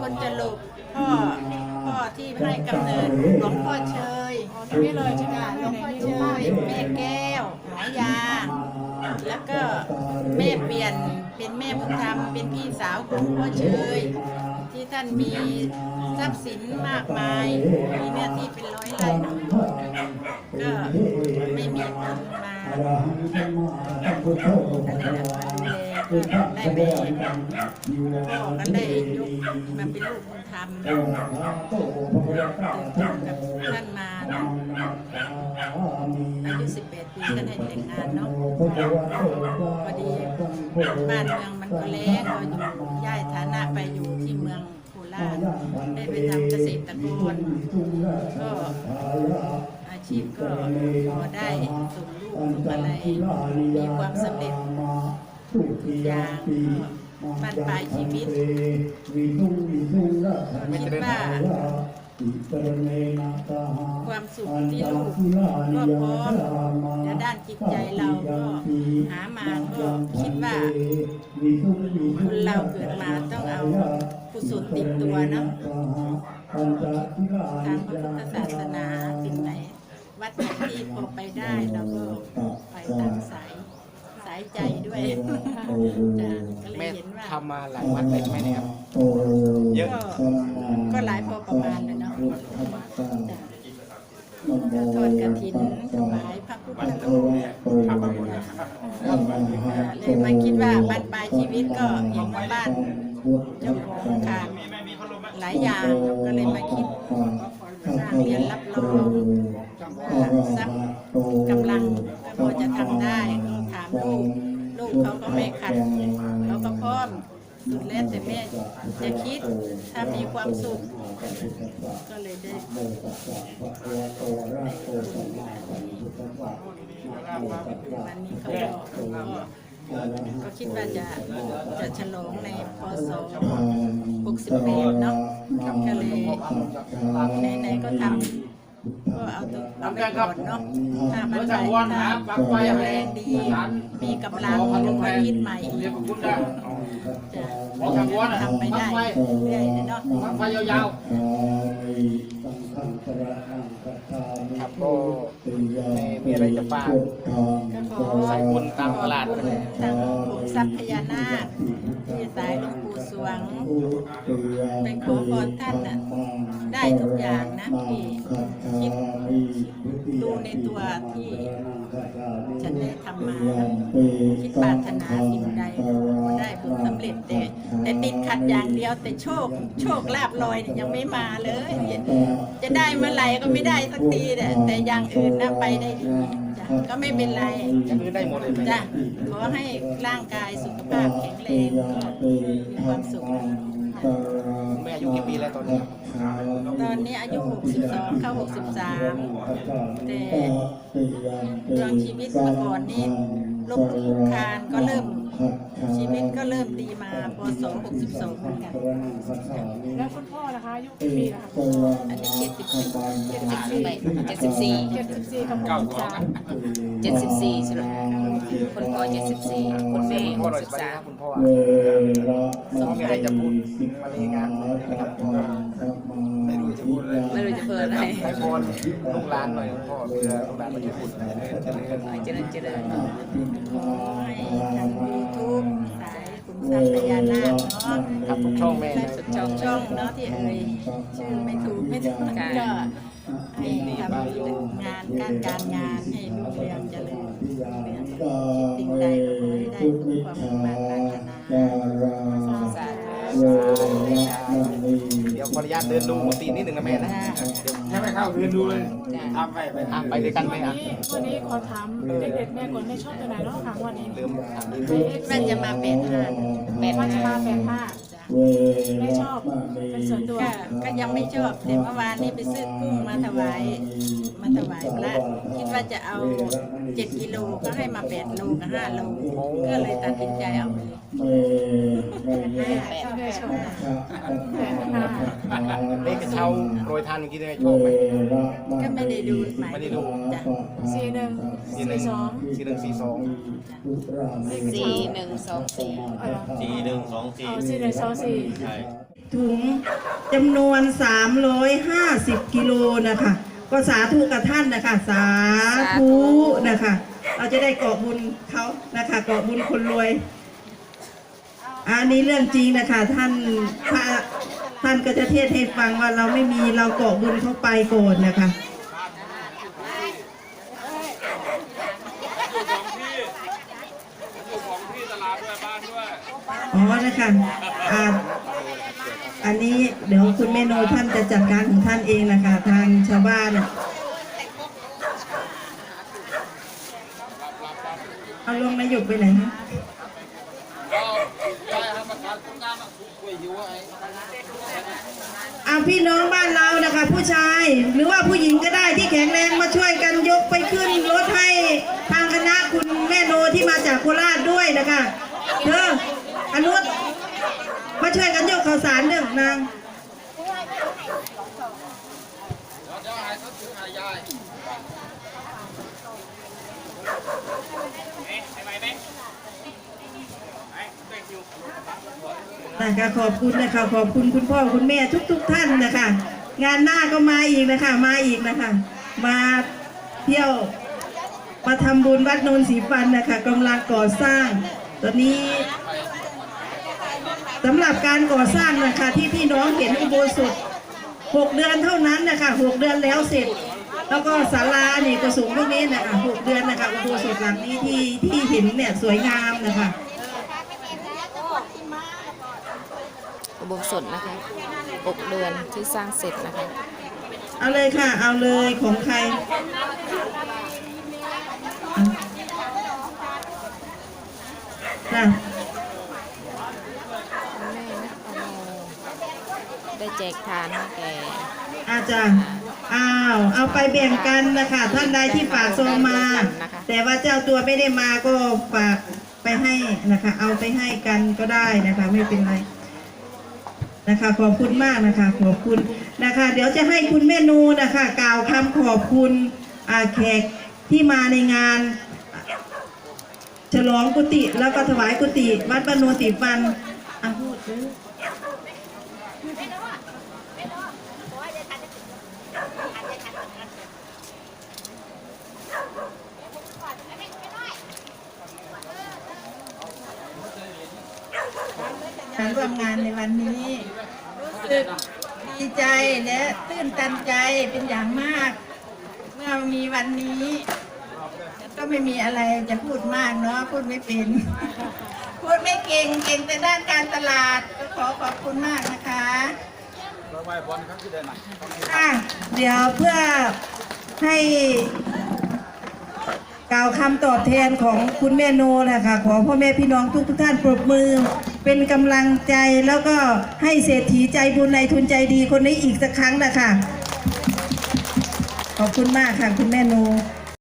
คนจะลูกพ่อพ่อที่ให้กำเนิดหลวงพ่อเชยอ๋อตรงนี้เลยใช่ไหมค่ะคะหลวงพ่อเชไหนยๆแม่แก้วหายา แล้วก็แม่เปลี่ยนเป็นแม่บุญธรรมเป็นพี่สาวของพ่อเชยที่ท่านมีทรัพย์สินมากมายมีเนื้อที่เป็นร้อยไร่นะก็ไม่มีคนมาอะไรนะ มาดูแลก็ได้แม่พ่อก็ได้ยกมาเป็นลูกบุญธรรมเดินทางกับท่านมาอายุ18ปีก็ได้แต่งงานเนาะพอดีบ้านเมืองมันก็แล้งก็อยู่ย้ายฐานะไปอยู่ที่เมืองโคราชได้ไปทำเกษตรกรก็อาชีพก็พอได้ส่งลูกส่งอะไรมีความสำเร็จ ทุกอย่างก็บ้านปลายชีวิตคิดว่าความสุขที่ลูกก็พร้อมและด้านจิตใจเราก็หามาก็คิดว่าคนเราเกิดมาต้องเอากุศลติดตัวเนาะทางพระพุทธศาสนาสิ่งไหนวัดไหนที่พอไปได้เราก็ไปตามสายสายใจด้วยจ้ะก็เลยแม่เห็นว่าทำมาหลายวัดเลยไหมเนี่ยครับเยอะ ก็ก็หลายพอประมาณเลยเนาะจ้ะก็ทอดกระถินถวายพระพุทธรูปเลยมาคิดว่าบ้านปลายชีวิตก็เห็นว่าบ้านเจ้าของขาดหลายอย่างก็เลยมาคิดสร้างเรียนรับรองว่าสักกำลัง สุดแล้วแต่แม่จะคิดถ้ามีความสุข ก็เลยได้วันนี้เขาก็ก็คิดว่าจะจะฉลองในพศ68เนาะก็เลยไหนๆก็ทำ ก็เอาตัวเอาไปก่อนเนาะถ้ามันไปถ้าแรงดี มีกำลังก็ค่อยคิดใหม่จะทำไปได้เรื่อยๆเนาะไฟยาวครับก็ไม่มีอะไรจะฝากก็ขอใส่บุญตามตลาดขอบคุณทางกลุ่มทรัพย์พญานาคที่ สายหลวงปู่สวงเป็นขอพรท่านน่ะได้ทุกอย่างนะที่คิดดูในตัวที่ฉันได้ทำมาคิดปรารถนาสิ่งใดก็ได้ผลสำเร็จแต่แต่ติดขัดอย่างเดียวแต่โชค โชคลาบลอยเนี่ยยังไม่มาเลย จะได้เมื่อไหร่ก็ไม่ได้สักทีแต่แต่อย่างอื่นน่ะไปได้ดี ก็ไม่เป็นไรจะซื้อได้หมดเลยไหมจ้ะขอให้ร่างกายสุขภาพแข็งแรงก็มีความสุขแม่อายุกี่ปีแล้วตอนนี้ ตอนนี้อายุ 62 เข้า 63 แต่เรื่องชีวิตเมื่อก่อนนี่ลบลุกคลานก็เริ่ม ชีวิตก็เริ่มดีมาพศ62เหมือนกัน แล้วคุณพ่อนะคะอายุกี่ปีนะคะอันนี้70เจ็ดสิบสี่เจ็ดสิบสี่กับหกสิบสามเจ็ดสิบสี่ใช่ไหมคนพ่อเจ็ดสิบสี่คนแม่หพ่อกหน่อยสิบสบายสานะมคุณพ่อมีอะไรจะพูดมาเลยงานนะครับไม่รู้จะพูดอะไรไม่รู้จะเพิ่มอะไรให้พรลูกหลานหน่อยคุณพ่อเพื่อลูกหลานมันจะพูดจะเลื่อนเจริญเจริญขอให้ ทรัพย์พญานาคเนาะครับทุกช่องแม่ได้นะสุดช่องช่องเนาะที่เอ่ยชื่อไม่ถูกไม่ถูกก็ให้ทำงานการการงานให้รุ่งเรืองเจริญรุ่งเรืองคิดสิ่งใดก็ขอให้ได้สมความมุ่งมั่นปรารถนาสาธุเดี๋ยวขออนุญาตเดินดูหมูตีนนิดหนึ่งนะแม่นะเดี๋ยวๆให้ไปเข้าเรียนดูเลยทำไปไปอะไปด้วยกันไหมนอะวันนี้ขอถามเด็กๆแม่ก่อนแม่ชอบตัวไหนเนาะค่ะวันนี้ลืมถามดให้นึงเอฟแม่จะมาเป็นห้า แปดว่าจะห้ามาแปดห้าแม่ชอบเป็นส่วนตัวก็ก็ยังไม่ชอบแต่เมื่อวานนี้ไปซื้อกุ้งมาถวายมาถวายพระคิดว่าจะเอาเจ็ดกิโลก็ให้มาแปดโลกับห้าโลก็เลยตัดสินใจเอาไปเลยแม่ชอบแม่ชอบแปดห้า เลขกระเช้าโปรยทานเมื่อกี้ได้ไหมชอบไหมก็ไม่ได้ดูหมายไม่ได้ดูจ้ะสี่หนึ่งสี่หนึ่สี่งสองสี่หนึ่งสี่สองเลขกระสี่เช้าหนึ่งสองสี่เอาเหรอสี่หนึ่งสองสี่เอาสี่หนึ่งสองสี่ใช่ถุงจำนวน 350 กิโลนะคะ ก็สาธุกับท่านนะคะ สาธุนะคะ เราจะได้เกาะบุญเขานะคะเกาะบุญคนรวย อันนี้เรื่องจริงนะคะ ท่านพระ ท่านก็จะเทศน์ให้ฟังว่าเราไม่มีเราเกาะบุญเข้าไปก่อนนะคะอ๋อนะคะอ่าอันนี้เดี๋ยวคุณแม่โนท่านจะจัดการของท่านเองนะคะ ทางชาวบ้านเอาลงนายกไปไหนคะเอา พี่น้องบ้านเรานะคะ ผู้ชายหรือว่าผู้หญิงก็ได้ที่แข็งแรงมาช่วยกันยกไปขึ้นรถให้ทางคณะคุณแม่โนที่มาจากโคราชด้วยนะคะเธออนุชมาช่วยกันยกข่าวสารเด้อนาง นะคะขอบคุณนะคะขอบคุณคุณพ่อคุณแม่ทุกๆท่านนะคะ งานหน้าก็มาอีกนะคะมาอีกนะคะ มาเที่ยวมาทำบุญวัดโนนสีฟันนะคะกำลังก่อสร้าง ตอนนี้สำหรับการก่อสร้างนะคะ ที่พี่น้องเห็นอุโบสถหกเดือนเท่านั้นนะคะหกเดือนแล้วเสร็จ แล้วก็ศาลานี่กระสูงพวกนี้นะคะหกเดือนนะคะอุโบสถหลังนี้ที่ที่เห็นเนี่ยสวยงามนะคะ อุโบสถนะคะ6เดือนที่สร้างเสร็จนะคะ เอาเลยค่ะ เอาเลยของใครน่ะคุณแม่นักโมได้แจกทานให้แก่อาจารย์อ้าว เอาไปแบ่งกันนะคะท่านใดที่ฝากซองมา แต่ว่าเจ้าตัวไม่ได้มาก็ฝากไปให้นะคะ เอาไปให้กันก็ได้นะคะ ไม่เป็นไร นะคะ ขอบคุณมากนะคะ ขอบคุณนะคะ เดี๋ยวจะให้คุณแม่นูนะคะกล่าวคำขอบคุณอาแขกที่มาในงาน ฉลองกุฏิแล้วก็ถวายกุฏิวัดปานโนติฟันอะพูดเลย มาร่วมงานในวันนี้รู้สึกดีใจและตื้นตันใจเป็นอย่างมาก เมื่อมีวันนี้ ก็ไม่มีอะไรจะพูดมากเนาะพูดไม่เป็น พูดไม่เก่งเก่งแต่ด้านการตลาดก็ขอขอบคุณมากนะคะค่ะเดี๋ยวเพื่อให้กล่าวคำตอบแทนของคุณแม่โนนะคะขอพ่อแม่พี่น้องทุกทุกท่านปรบมือ เป็นกำลังใจแล้วก็ให้เศรษฐีใจบุญในทุนใจดีคนนี้อีกสักครั้งนะคะขอบคุณมากค่ะ คุณแม่นู